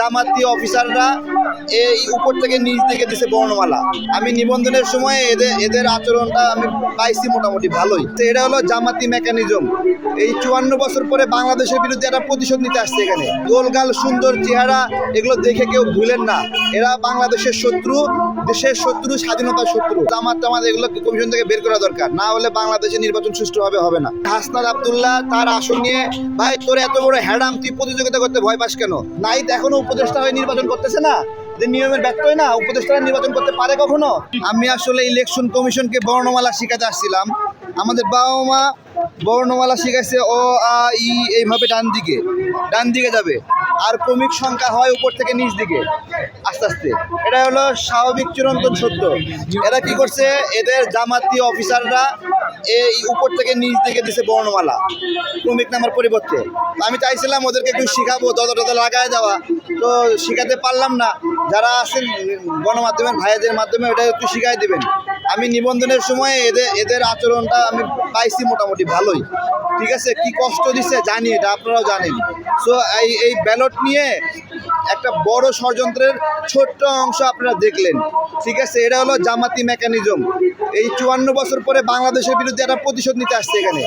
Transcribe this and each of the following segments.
জামাতি অফিসাররা এই উপর থেকে নিচ থেকে দিছে বর্ণমালা। আমি নিবন্ধনের সময় এদের এদের আচরণটা আমি পাইছি মোটামুটি ভালোই। তো এটা হলো জামাতি মেকানিজম। এই চুয়ান্ন বছর পরে বাংলাদেশের বিরুদ্ধে একটা প্রতিশোধ নিতে আসছে এখানে। গোলগাল সুন্দর চেহারা, এগুলো দেখে কেউ ভুলেন না। এরা বাংলাদেশের শত্রু, দেশের শত্রু, স্বাধীনতার শত্রু। জামাত টামাত এগুলো কমিশন থেকে বের করা দরকার। না হলে বাংলাদেশে নির্বাচন সুষ্ঠুভাবে হবে না। হাসনাত আবদুল্লাহ তার আসন নিয়ে, ভাই, তোর এত বড় হ্যাডাম, তুই প্রতিযোগিতা করতে ভয় পাস কেন? নাইট এখনও উপদেষ্টা হয়ে নির্বাচন করতেছে না, যে নিয়মের ব্যর্থ না উপদেষ্টা নির্বাচন করতে পারে কখনো? আমি আসলে ইলেকশন কমিশনকে বর্ণমালা শিখাতে আসছিলাম। আমাদের বাবা মা বর্ণমালা শিখাইছে, ও, আ, ই, এইভাবে ডান দিকে ডান দিকে যাবে। আর ক্রমিক সংখ্যা হয় উপর থেকে নিচ দিকে, আস্তে আস্তে। এটা হলো স্বাভাবিক চিরন্তন সত্য। এরা কি করছে? এদের জামাতি অফিসাররা এই উপর থেকে নিচ দিকে দিছে বর্ণমালা ক্রমিক নামার পরিবর্তে। আমি চাইছিলাম ওদেরকে একটু শিখাবো দদা টদা লাগায় দেওয়া। তো শেখাতে পারলাম না। যারা আছেন গণমাধ্যমের ভাইদের মাধ্যমে ওটা একটু শিখাই দেবেন। আমি নিবন্ধনের সময় এদের এদের আচরণটা আমি পাইছি মোটামুটি ভালোই। ঠিক আছে? কি কষ্ট দিচ্ছে জানি এটা, আপনারাও জানেন। সো এই এই ব্যালট নিয়ে একটা বড় ষড়যন্ত্রের ছোট্ট অংশ আপনারা দেখলেন। ঠিক আছে এটা হলো জামাতি মেকানিজম। এই চুয়ান্ন বছর পরে বাংলাদেশের বিরুদ্ধে একটা প্রতিশোধ নিতে আসছে এখানে।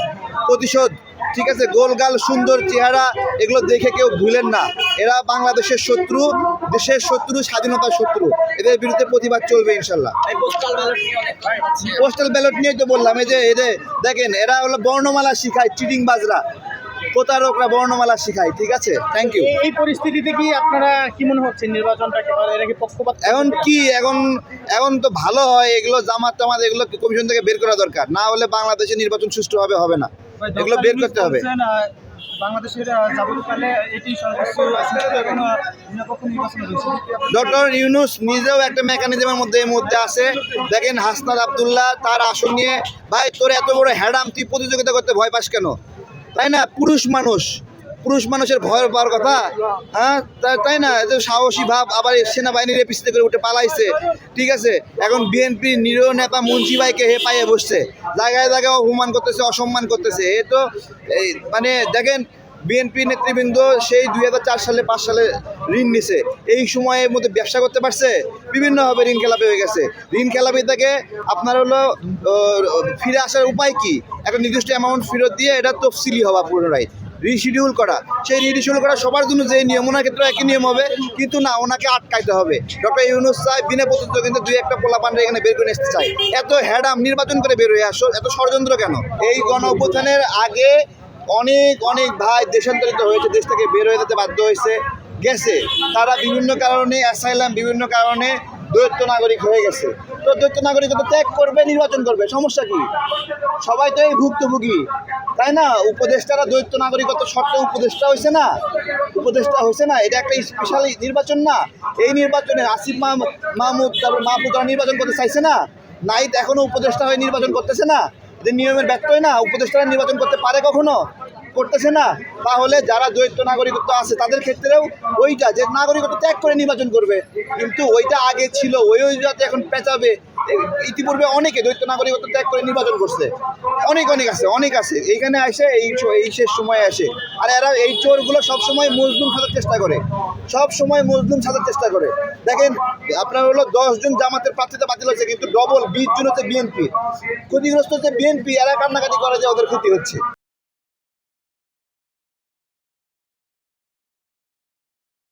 প্রতিশোধ ঠিক আছে গোলগাল সুন্দর চেহারা এগুলো দেখে কেউ ভুলেন না। এরা বাংলাদেশের শত্রু দেশের শত্রু স্বাধীনতার শত্রু। এদের বিরুদ্ধে প্রতিবাদ চলবে ইনশাল্লাহ। পোস্টাল ব্যালট নিয়ে তো বললাম এই যে এদের দেখেন এরা হলো বর্ণমালা শিখায় চিটিং বাজরা প্রতারকরা বর্ণমালা শিখায় ঠিক আছে? থ্যাংক ইউ এই পরিস্থিতিতে কি আপনারা কি মনে হচ্ছে নির্বাচনটা কি পক্ষপাত এখন কি এখন এখন তো ভালো হয় এগুলো জামাত টামাত এগুলো কমিশন থেকে বের করা দরকার? না হলে বাংলাদেশে নির্বাচন সুষ্ঠুভাবে হবে না। এগুলো বের করতে হবে। বাংলাদেশের যাবতীয় এটি সর্বোচ্চ নিরপেক্ষ নির্বাচন হয়েছে। ডক্টর ইউনুস নিজেও একটা মেকানিজমের মধ্যে এর মধ্যে আছে। দেখেন হাসনাত আবদুল্লাহ তার আসন নিয়ে ভাই তোর এত বড় হ্যাডাম তুই প্রতিযোগিতা করতে ভয় পাস কেন? তাই না? পুরুষ মানুষ। পুরুষ মানুষের ভয় পাওয়ার কথা। হ্যাঁ? তাই না? এত সাহসী ভাব আবার সেনাবাহিনীর পিছিয়ে করে উঠে পালাইছে। ঠিক আছে? এখন বিএনপি নির নেতা মুন্সি ভাইকে হে পাইয়ে বসছে। জায়গায় জায়গায় অপমান করতেছে, অসম্মান করতেছে। এ তো মানে দেখেন বিএনপি নেতৃবৃন্দ সেই দুই হাজার চার সালে, পাঁচ সালে ঋণ নিছে। এই সময়ের মধ্যে ব্যবসা করতে পারছে, বিভিন্নভাবে ঋণ খেলাপি হয়ে গেছে। ঋণ খেলাপি থেকে আপনার হলো ফিরে আসার উপায় কি? একটা নির্দিষ্ট অ্যামাউন্ট ফেরত দিয়ে এটা তফসিলি হওয়া পুনরায়। রিশিডিউল করা। সেই রিশিডিউল করা সবার জন্য যে নিয়ম, ওনার ক্ষেত্রে একই নিয়ম হবে, কিন্তু না, ওনাকে আটকাইতে হবে। ডক্টর ইউনুস চাই বিনা কিন্তু দুই একটা পোলা পান্ডা এখানে বের করে আসতে চায়। এত হ্যাডাম, নির্বাচন করে বের হয়ে আসো, এত ষড়যন্ত্র কেন? এই গণ আগে অনেক অনেক ভাই দেশান্তরিত হয়েছে, দেশ থেকে বের হয়ে যেতে বাধ্য হয়েছে, গেছে। তারা বিভিন্ন কারণে অ্যাসাইলাম বিভিন্ন কারণে দ্বৈত নাগরিক হয়ে গেছে। তো দ্বৈত নাগরিকতা ত্যাগ করবে, নির্বাচন করবে, সমস্যা কি? সবাই তো এই ভুক্তভোগী, তাই না? উপদেষ্টারা দ্বৈত নাগরিকত্ব শর্তে উপদেষ্টা হয়েছে না? উপদেষ্টা হয়েছে না? এটা একটা স্পেশাল নির্বাচন না? এই নির্বাচনে আসিফ মাহমুদ মাহমুদ, তারপর মাহমুদ তারা নির্বাচন করতে চাইছে না? নাইট এখনও উপদেষ্টা হয়ে নির্বাচন করতেছে না? যে নিয়মের ব্যর্থ হয় না উপদেষ্টারা নির্বাচন করতে পারে কখনো? করতেছে না, তাহলে যারা দ্বৈত নাগরিকত্ব আছে তাদের ক্ষেত্রেও ওইটা যে নাগরিকত্ব ত্যাগ করে নির্বাচন করবে। কিন্তু ওইটা আগে ছিল, ওই ওই যাতে এখন পেঁচাবে। ইতিপূর্বে অনেকে দ্বৈত নাগরিকত্ব ত্যাগ করে নির্বাচন করছে। অনেক অনেক আছে অনেক আছে। এইখানে আসে, এই এই শেষ সময় আসে। আর এরা এই চোরগুলো সবসময় মজলুম সাজার চেষ্টা করে। সব সময় মজলুম সাজার চেষ্টা করে। দেখেন, আপনার হলো দশজন জামাতের প্রার্থীতা বাতিল হচ্ছে কিন্তু ডবল বিশ জন হচ্ছে বিএনপি। ক্ষতিগ্রস্ত হচ্ছে বিএনপি, এরা কান্নাকাটি করে যে ওদের ক্ষতি হচ্ছে।